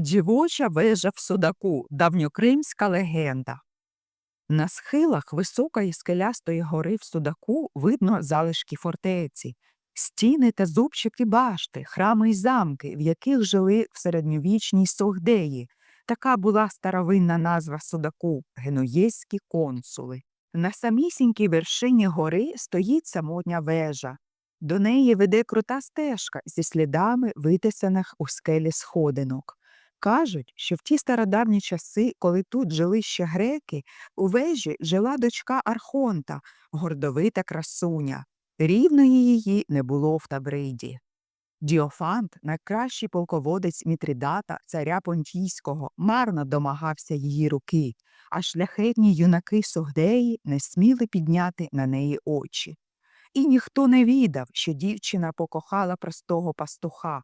Дівоча вежа в Судаку давньокримська легенда. На схилах високої скелястої гори в Судаку видно залишки фортеці, стіни та зубчики башти, храми й замки, в яких жили в середньовічній Согдеї. Така була старовинна назва Судаку генуєзькі консули. На самісінькій вершині гори стоїть самотня вежа. До неї веде крута стежка зі слідами витисаних у скелі сходинок. Кажуть, що в ті стародавні часи, коли тут жили ще греки, у вежі жила дочка Архонта, гордовита красуня. Рівної її не було в Табриді. Діофант, найкращий полководець Мітридата, царя Понтійського, марно домагався її руки, а шляхетні юнаки Согдеї не сміли підняти на неї очі. І ніхто не відав, що дівчина покохала простого пастуха.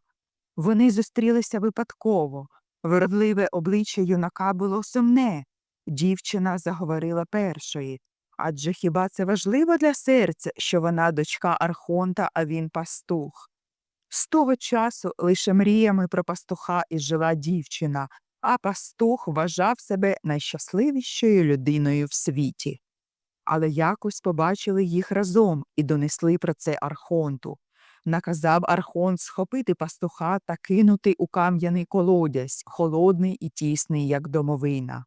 Вони зустрілися випадково. Вродливе обличчя юнака було сумне. Дівчина заговорила першої. Адже хіба це важливо для серця, що вона дочка Архонта, а він пастух? З того часу лише мріями про пастуха і жила дівчина, а пастух вважав себе найщасливішою людиною в світі. Але якось побачили їх разом і донесли про це Архонту. Наказав Архонт схопити пастуха та кинути у кам'яний колодязь, холодний і тісний, як домовина.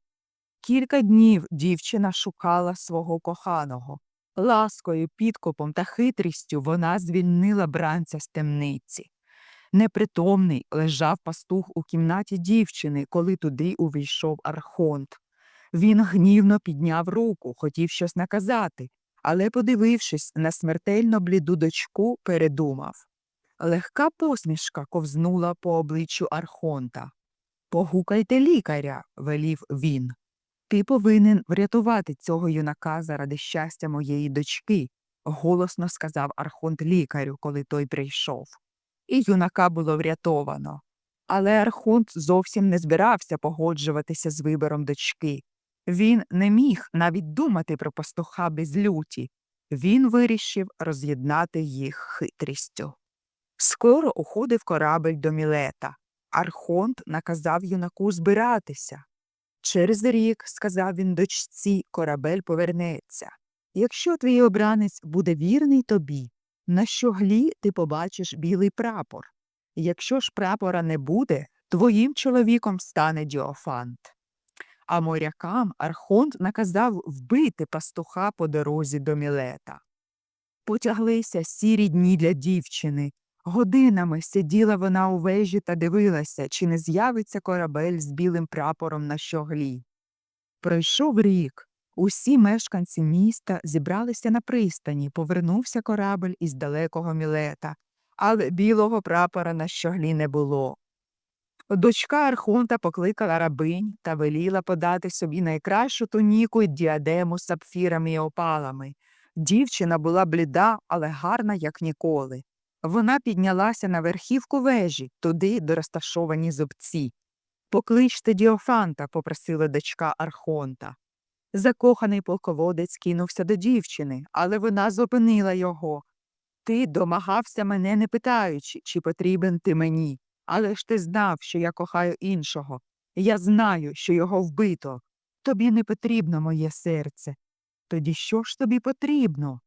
Кілька днів дівчина шукала свого коханого. Ласкою, підкопом та хитрістю вона звільнила бранця з темниці. Непритомний лежав пастух у кімнаті дівчини, коли туди увійшов Архонт. Він гнівно підняв руку, хотів щось наказати, але, подивившись на смертельно бліду дочку, передумав. Легка посмішка ковзнула по обличчю Архонта. Погукайте лікаря, велів він. Ти повинен врятувати цього юнака заради щастя моєї дочки, голосно сказав Архонт лікарю, коли той прийшов. І юнака було врятовано. Але Архонт зовсім не збирався погоджуватися з вибором дочки. Він не міг навіть думати про пастуха без люті. Він вирішив роз'єднати їх хитрістю. Скоро уходив корабель до Мілета. Архонт наказав юнаку збиратися. Через рік, сказав він дочці, корабель повернеться. Якщо твій обранець буде вірний тобі, на щоглі ти побачиш білий прапор. Якщо ж прапора не буде, твоїм чоловіком стане Діофант. А морякам Архонт наказав вбити пастуха по дорозі до Мілета. Потяглися сірі дні для дівчини. Годинами сиділа вона у вежі та дивилася, чи не з'явиться корабель з білим прапором на щоглі. Пройшов рік. Усі мешканці міста зібралися на пристані, повернувся корабель із далекого мілета, але білого прапора на щоглі не було. Дочка Архонта покликала рабинь та веліла подати собі найкращу туніку й діадему з сапфірами й опалами. Дівчина була бліда, але гарна, як ніколи. Вона піднялася на верхівку вежі, туди, де розташовані зубці. Покличте Діофанта, попросила дочка Архонта. Закоханий полководець кинувся до дівчини, але вона зупинила його. Ти домагався мене, не питаючи, чи потрібен ти мені. Але ж ти знав, що я кохаю іншого. Я знаю, що його вбито. Тобі не потрібно моє серце. Тоді що ж тобі потрібно?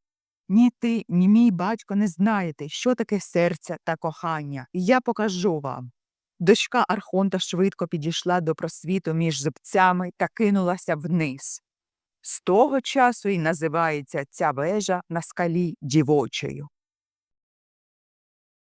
Ні ти, ні мій батько не знаєте, що таке серце та кохання. Я покажу вам. Дочка Архонта швидко підійшла до просвіту між зубцями та кинулася вниз. З того часу й називається ця вежа на скалі дівочою.